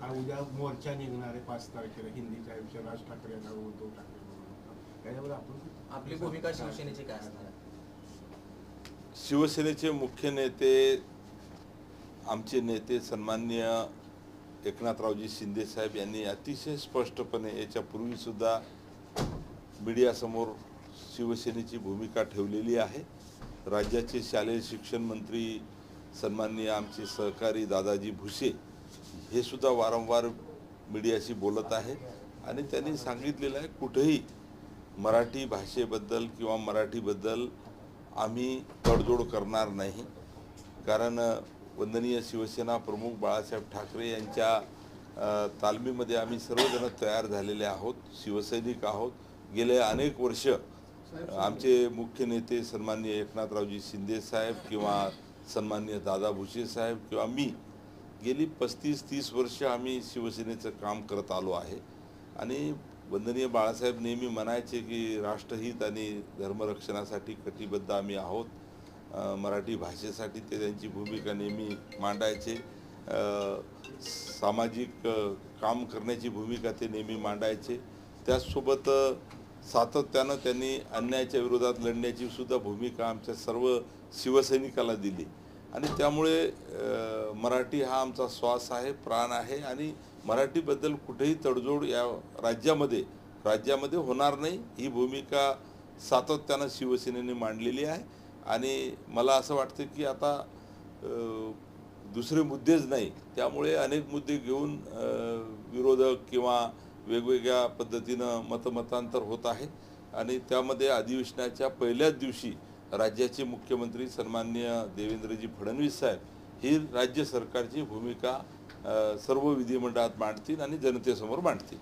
हा उद्या मोर्चा निघणार आहे पाच तारखेला हिंदीच्या आयुष्य राज ठाकरे यांना उद्धव ठाकरे. त्याच्यावर आपण आपली भूमिका शिवसेनेची काय असणार आहे? शिवसेनेचे मुख्य नेते आमचे नेते सन्माननीय एकनाथरावजी शिंदे साहेब यांनी अतिशय स्पष्टपणे याच्यापूर्वी सुद्धा मीडियासमोर शिवसेनेची भूमिका ठेवलेली आहे राज्याचे शालेय शिक्षण मंत्री सन्माननीय आमचे सहकारी दादाजी भुसे हे सुद्धा वारंवार मीडियाशी बोलत आहे. आणि त्यांनी सांगितलेलं आहे कुठेही मराठी भाषेबद्दल किंवा मराठीबद्दल आम्ही तडजोड करणार नाही. कारण वंदनीय शिवसेना प्रमुख बाळासाहेब ठाकरे यांच्या तालमीमध्ये आम्ही सर्वजण तयार झालेले आहोत शिवसैनिक आहोत. गेले अनेक वर्ष आमचे मुख्य नेते सन्माननीय एकनाथरावजी शिंदे साहेब किंवा सन्माननीय दादा भुसे साहेब किंवा मी गेली पस्तीस तीस वर्ष आम्ही शिवसेनेचं काम करत आलो आहे. आणि वंदनीय बाळासाहेब नेहमी म्हणायचे की राष्ट्रहित आणि धर्मरक्षणासाठी कटिबद्ध आम्ही आहोत. मराठी भाषेसाठी ते त्यांची भूमिका नेहमी मांडायचे. सामाजिक काम करण्याची भूमिका ते नेहमी मांडायचे. त्याचसोबत सातत्यानं त्यांनी अन्यायाच्या विरोधात लढण्याची सुद्धा भूमिका आमच्या सर्व शिवसैनिकाला दिली. आणि त्यामुळे मराठी हा आमचा श्वास आहे प्राण आहे आणि मराठीबद्दल कुठेही तडजोड या राज्यामध्ये राज्यामध्ये होणार नाही. ही भूमिका सातत्यानं शिवसेनेने मांडलेली आहे. आणि मला असं वाटतं की आता दुसरे मुद्देच नाही. त्यामुळे अनेक मुद्दे घेऊन विरोधक किंवा वेगवेगळ्या पद्धतीनं मतमतांतर होत आहे. आणि त्यामध्ये अधिवेशनाच्या पहिल्याच दिवशी राज्याचे मुख्यमंत्री सन्माननीय देवेंद्रजी फडणवीस साहेब ही राज्य सरकारची भूमिका सर्व विधिमंडळात मांडतील आणि जनतेसमोर मांडतील.